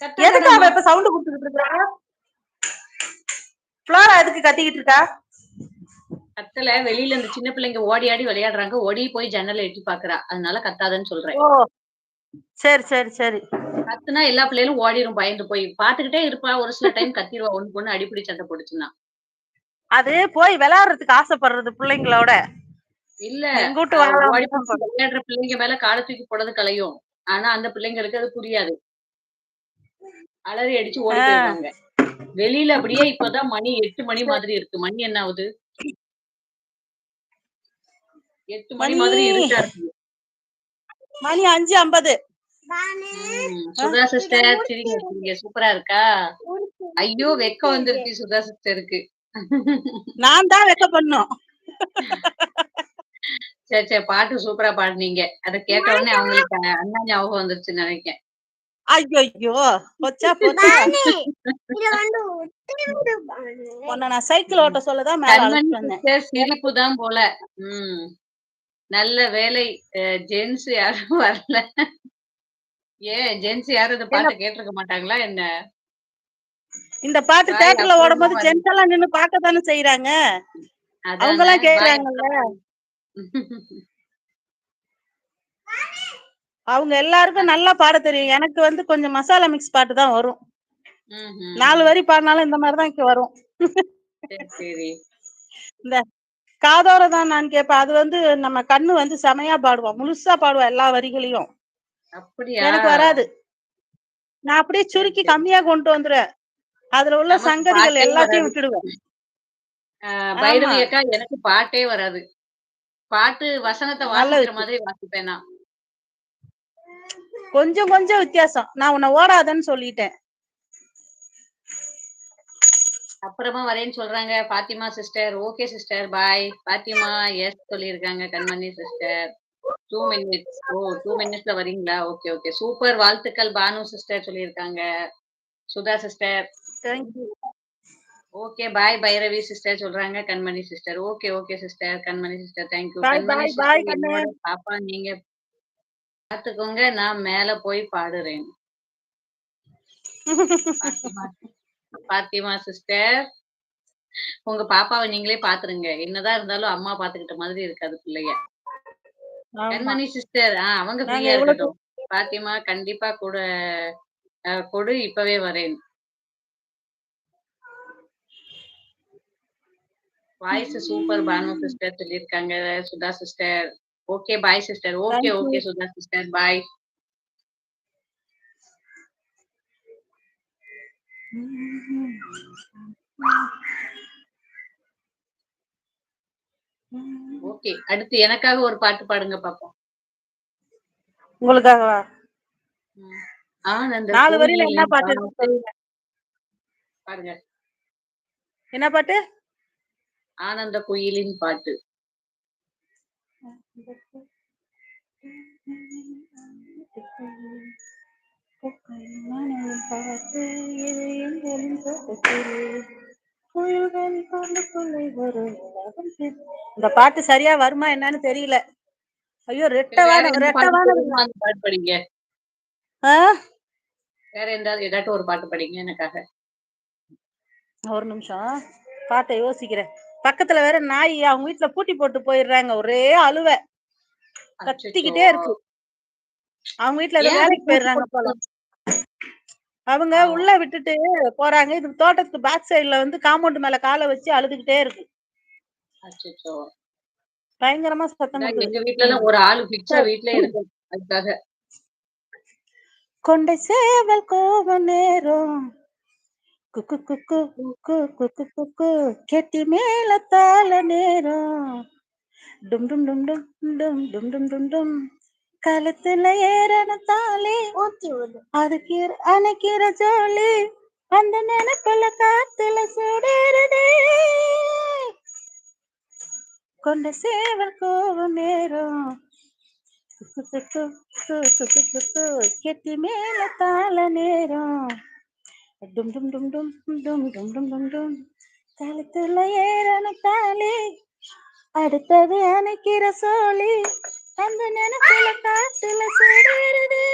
எதுக்கு அவ இப்ப சவுண்ட் கொடுத்துக்கிட்டு இருக்கா ஃப்ளோரா எதுக்கு கத்திக்கிட்டு இருக்கா? கத்தல வெளியில இந்த சின்ன பிள்ளைங்க ஓடி ஆடி விளையாடுறாங்க. ஓடி போய் ஜன்னல எட்டி பாக்குறா. அதனால கத்தாதன்னு சொல்றேன். சரி சரி சரி. கத்துனா எல்லா பிள்ளைகளும் ஓடிரும் பயந்து போய். பாத்துக்கிட்டே இருப்பா. ஒரு சில டைம் கத்திருவா ஒண்ணு பொண்ணு அடிப்படி சண்டை போடுச்சுன்னா அது போய் விளையாடுறதுக்கு ஆசைப்படுறது பிள்ளைங்களோட. இல்ல. போய் விளையாடுற பிள்ளைங்க மேல காலை தூக்கி போடுறது கலையும். ஆனா அந்த பிள்ளைங்களுக்கு அது புரியாது. அலறி அடிச்சு ஓடி. போயிருவாங்க. வெளியில அப்படியே இப்பதான் மணி எட்டு மணி மாதிரி இருக்கு. மணி என்ன ஆகுது? எட்டு மணி. மாதிரி இருட்டா இருக்கு. மணி அஞ்சு ஐம்பது. சுதா சிஸ்டர் சரிங்க சரிங்க சூப்பரா இருக்கா? ஐயோ வெக்கம் வந்துருச்சு சுதா சிஸ்டருக்கு. நான் தான் வைக்க பண்ணும். சரி சரி பாட்டு சூப்பரா பாடுனீங்க. அத கேட்ட உடனே அவங்களுக்கு அண்ணா ஞாபகம் வந்துருச்சுன்னு நினைக்கிறேன். ஐயோ ஐயோ போச்சா. போச்சா உன்னை நான் சைக்கிள் ஓட்ட சொல்லதான் மேல சிரிப்பு தான் போல. ம். நல்ல வேலை. ஜென்ஸ் யாரும் வரல. ஏன் ஜென்ஸ் யாரும் இந்த பாட்டை கேட்டிருக்க மாட்டாங்களா என்ன? இந்த பாட்டு அப்புறமா ஓடும்போது. ஜென்ஸ் எல்லாம் நின்னு பார்க்க தானே செய்யறாங்க? அவங்க எல்லாம். கேக்குறாங்கல்ல. அவங்க எல்லாருக்கும் நல்லா பாட தெரியும். எனக்கு வந்து கொஞ்சம் மசாலா மிக்ஸ் பாட்டு தான் வரும். நாலு வரி பாடினாலும் இந்த மாதிரி தான் இங்க வரும். சரி காதோர தான் நான் கேட்பேன். அது வந்து நம்ம கண்ணு வந்து செமையா பாடுவோம் முழுசா பாடுவோம் எல்லா வரிகளையும். எனக்கு வராது. நான் அப்படியே சுருக்கி சரி. கம்மியா கொண்டு வந்துருவேன். அதுல உள்ள சங்கதிகள் எல்லாத்தையும். விட்டுடுவேன். பைரவி. அக்கா எனக்கு பாட்டே வராது. பாட்டு வசனத்தை வாசிக்கிற. மாதிரி வாசிப்பேன் நான். கொஞ்சம் கொஞ்சம் வித்தியாசம். நான் உன்னை ஓடாதன்னு சொல்லிட்டேன். அப்புறமா வரேன்னு சொல்றாங்க. Fatima sister okay sister bye Fatima yes சொல்லியிருக்காங்க. Kanmani sister two minutes oh two மினிட்ஸ்ல வரீங்களா? ஓகே ஓகே சூப்பர் வாழ்த்துக்கள் பானு சிஸ்டர் சொல்லியிருக்காங்க. Sudha sister okay bye Bhairavi sister சொல்றாங்க. Kanmani sister okay okay sister Kanmani sister thank you Kanmani sister பாப்பா நீங்க பாத்துக்கோங்க நான் மேல போய் பாடுறேன். பாத்திமா சிஸ்டர் உங்க பாப்பாவை நீங்களே பாத்துருங்க. என்னதான் இருந்தாலும் அம்மா பாத்துக்கிட்ட மாதிரி இருக்காது பிள்ளைய. கண்மணி சிஸ்டர் ஆஹ் அவங்க ஃப்ரீயா இருக்கட்டும். பாத்திமா கண்டிப்பா கூட கொடு இப்பவே வரேன். வாய்ஸ் சூப்பர் பானு சிஸ்டர் சொல்லியிருக்காங்க Sudha sister okay bye sister okay. Okay Sudha sister bye okay அடுத்து எனக்காக ஒரு பாட்டு பாடுங்க பாப்போம். உங்களுக்காகவா? ஆனந்த நாலு வரியில என்ன பாட்டு பாருங்க. என்ன பாட்டு? ஆனந்த குயிலின் பாட்டு. இந்த பாட்டு சரியா வருமா என்னன்னு தெரியல. ஐயோ ரெட்டவான எந்த பாட்டு ரெட்டவான பாட்டு படிங்க? வேற எந்தாவது ஏதாட்டும் ஒரு பாட்டு படிங்க எனக்காக. ஒரு நிமிஷம் பாட்டை யோசிக்கிறேன். பக்கத்துல வேற நாய் அவங்க வீட்டுல பூட்டி போட்டு போயிடுறாங்க. ஒரே அழுவ. கத்திக்கிட்டே இருக்கு. அவங்க வீட்டுல வேலைக்கு போயிடுறாங்க போல? அவங்க. உள்ள விட்டுட்டு போறாங்க. இது தோட்டத்துக்கு பேக் சைடுல வந்து காம்பவுண்ட் மேல காலை வச்சு அழுதுகிட்டே இருக்கு. பயங்கரமா சத்தம் எங்க வீட்ல எல்லாம் ஒரு ஆளு பிக்சா வீட்லயே இருக்கு அதுக்காக. கொண்டை சேவல் கோபம் நேரம். குக்கு குக்கு குக்கு குக்கு குக்கு கெட்டி மேல தாள நேரம் டும் டும் டும் டும் டும் டும் டும் டும் டும் கழுத்துல ஏறன தாலி அதுக்கு அணைக்கிற ஜோலி அந்த நினைப்புல காத்துல சுடருதே கொண்ட சேவல் கோபம் நேரம் கெட்டி மேல தாள நேரம் டும் டும் டும் டும் டும் டும் டும் டும் டும் கழுத்துல ஏறன தாலி. அடுத்தது அணைக்கிற சோழி. அந்த நினைப்புல காத்துல சுடருதே